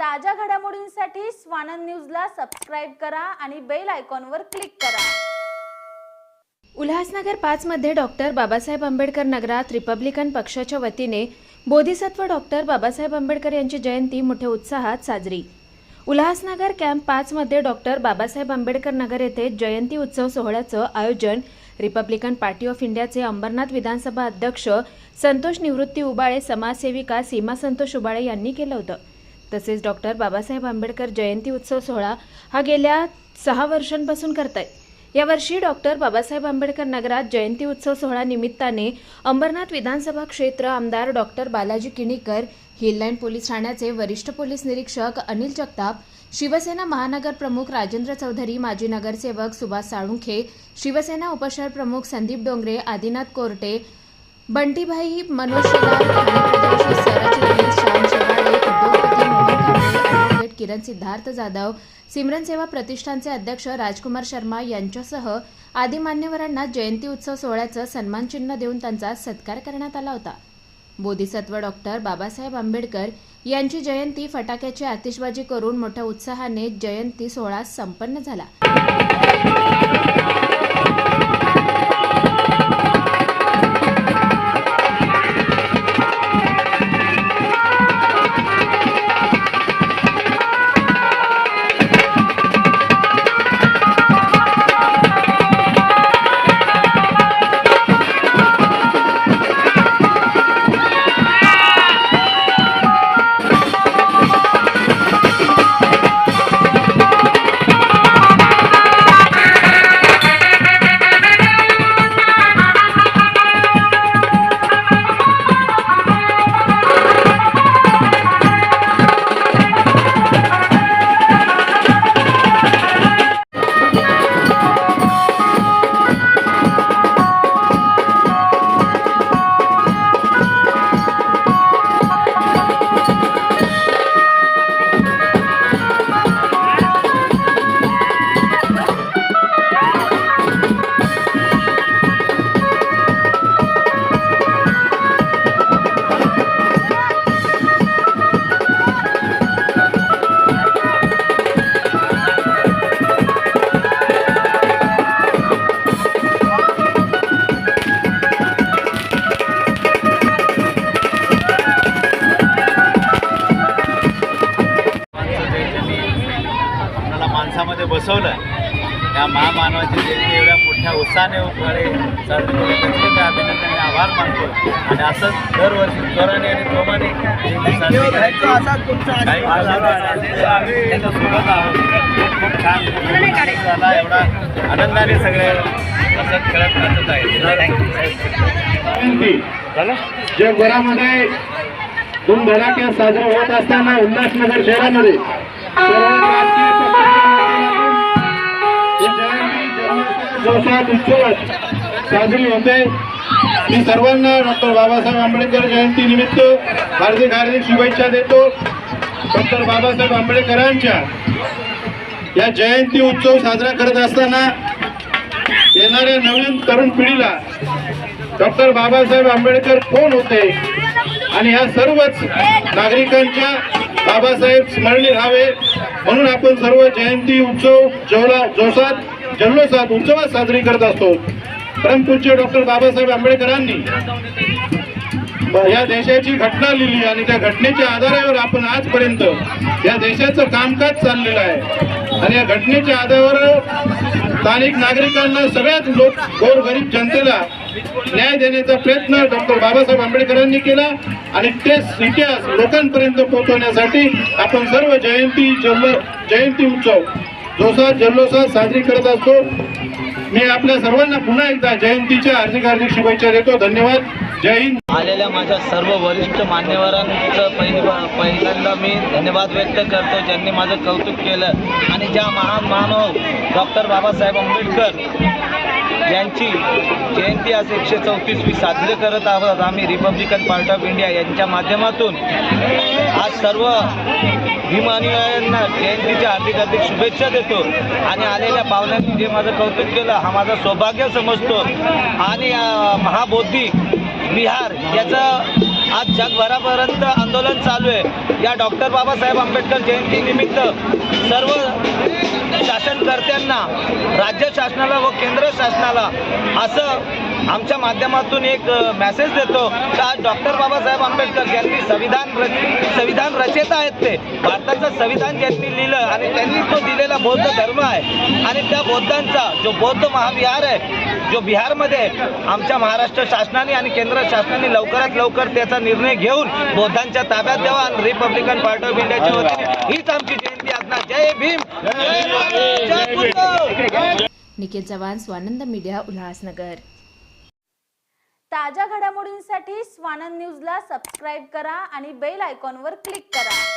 ताज्या घडामोडींसाठी स्वानंद न्यूजला सबस्क्राईब करा आणि बेल आयकॉनवर क्लिक करा. उल्हासनगर पाचमध्ये डॉक्टर बाबासाहेब आंबेडकर नगरात रिपब्लिकन पक्षाच्या वतीने बोधिसत्व डॉक्टर बाबासाहेब आंबेडकर यांची जयंती मोठ्या उत्साहात साजरी. उल्हासनगर कॅम्प पाचमध्ये डॉक्टर बाबासाहेब आंबेडकर नगर येथे जयंती उत्सव सोहळ्याचं आयोजन रिपब्लिकन पार्टी ऑफ इंडियाचे अंबरनाथ विधानसभा अध्यक्ष संतोष निवृत्ती उबाळे समाजसेविका सीमा संतोष उबाळे यांनी केलं होतं. तसेच डॉक्टर बाबासाहेब आंबेडकर जयंती उत्सव सोहळा हा गेल्या सहा वर्षांपासून करतायत. यावर्षी डॉक्टर बाबासाहेब आंबेडकर नगरात जयंती उत्सव सोहळा निमित्ताने अंबरनाथ विधानसभा क्षेत्र आमदार doctor Balaji Kinikar Hill Line police ठाण्याचे वरिष्ठ पोलीस निरीक्षक अनिल जगताप शिवसेना महानगर प्रमुख राजेंद्र चौधरी माजी नगरसेवक सुभाष साळुंखे शिवसेना उपशहर प्रमुख संदीप डोंगरे आदिनाथ कोरटे बंटीभाई मनोज शेलार किरण सिद्धार्थ जाधव सिमरन सेवा प्रतिष्ठानचे अध्यक्ष राजकुमार शर्मा यांच्यासह आदी मान्यवरांना जयंती उत्सव सोहळ्याचं सन्मानचिन्ह देऊन त्यांचा सत्कार करण्यात आला होता. बोधिसत्व डॉक्टर बाबासाहेब आंबेडकर यांची जयंती फटाक्याची आतिषबाजी करून मोठ्या उत्साहाने जयंती सोहळा संपन्न झाला. बसवलं. त्या महामानवाची जयंती एवढ्या मोठ्या उत्साहाने पुढे साजरी केली त्याचे मी अभिनंदन आणि आभार मानतो. आणि असंच दरवर्षी जोराने आणि जोमाने जयंती साजरी करायची आहोत. खूप छान झाला एवढा आनंदाने सगळे हसत खेळत नाचत आहे जगभरामध्ये धूम धडाक्यात साजरी होत असताना उल्हासनगर शहरामध्ये सर्व राजकीय पक्षांच्या उत्सवात साजरी होते. मी सर्वांना डॉक्टर बाबासाहेब आंबेडकर जयंती निमित्त हार्दिक हार्दिक शुभेच्छा देतो. डॉक्टर बाबासाहेब आंबेडकरांच्या या जयंती उत्सव साजरा करत असताना येणाऱ्या नवीन तरुण पिढीला डॉक्टर बाबासाहेब आंबेडकर कोण होते. आणि ह्या सर्वच नागरिकांच्या बाबासाहेब स्मरणी राहावे म्हणून आपण सर्व जयंती उत्सव जोला जोशात जल्लोषात उत्सवात साजरी करत असतो. परमपूज्य डॉक्टर बाबासाहेब आंबेडकरांनी या देशाची घटना लिहिली आणि त्या घटनेच्या आधारावर आपण आजपर्यंत या देशाचं कामकाज चाललेलं आहे. आणि या घटनेच्या आधारावर स्थानिक नागरिकांना सगळ्यात लोक गोरगरीब जनतेला न्याय देण्याचा प्रयत्न डॉक्टर बाबासाहेब आंबेडकरांनी केला आणि तेच इतिहास लोकांपर्यंत पोहोचवण्यासाठी आपण सर्व जयंती जन्म जयंती उत्सव जोसात जल्लोषात साजरी करत असतो मी आपल्या सर्वांना पुन्हा एकदा जयंतीच्या हार्दिक हार्दिक शुभेच्छा देतो. धन्यवाद. जय हिंद. आलेल्या माझ्या सर्व वरिष्ठ मान्यवरांचं पहिली पहिल्यांदा मी धन्यवाद व्यक्त करतो ज्यांनी माझं कौतुक केलं. आणि ज्या महान मानव डॉक्टर बाबासाहेब आंबेडकर यांची जयंती आज एकशे चौतीसवी साजरी करत आहोत आम्ही रिपब्लिकन पार्टी ऑफ इंडिया यांच्या माध्यमातून. आज सर्व भीमानुयायांना जयंतीच्या हार्दिक हार्दिक शुभेच्छा देतो आणि आलेल्या पाहुण्यांनी जे माझं कौतुक केलं हा माझा सौभाग्य समजतो. आणि महाबोधी बिहार विहार याचं आज जगभरापर्यंत आंदोलन चालू आहे. या डॉक्टर बाबासाहेब आंबेडकर जयंतीनिमित्त सर्व शासनकर्त्यांना राज्य शासनाला व केंद्र शासनाला असं आमच्या माध्यमातून एक मेसेज देतो. की आज डॉक्टर बाबासाहेब आंबेडकर ज्यांनी संविधान रच संविधान रचेता आहेत ते. भारताचं संविधान ज्यांनी लिहिलं आणि त्यांनी तो दिलेला बौद्ध धर्म आहे. आणि त्या बौद्धांचा जो बौद्ध महाविहार आहे जो बिहारमध्ये आमच्या महाराष्ट्र शासनाने आणि केंद्र शासनाने लवकरात लवकर त्याचा निर्णय घेऊन बौद्धांच्या ताब्यात द्यावा आणि रिपब्लिकन पार्टी ऑफ इंडियाच्या वतीने हीच आमची जय भीम. निकेत चव्हाण स्वानंद मीडिया उल्हासनगर. ताज्या घडामोडींसाठी स्वानंद न्यूजला सबस्क्राईब करा आणि बेल आयकॉनवर क्लिक करा.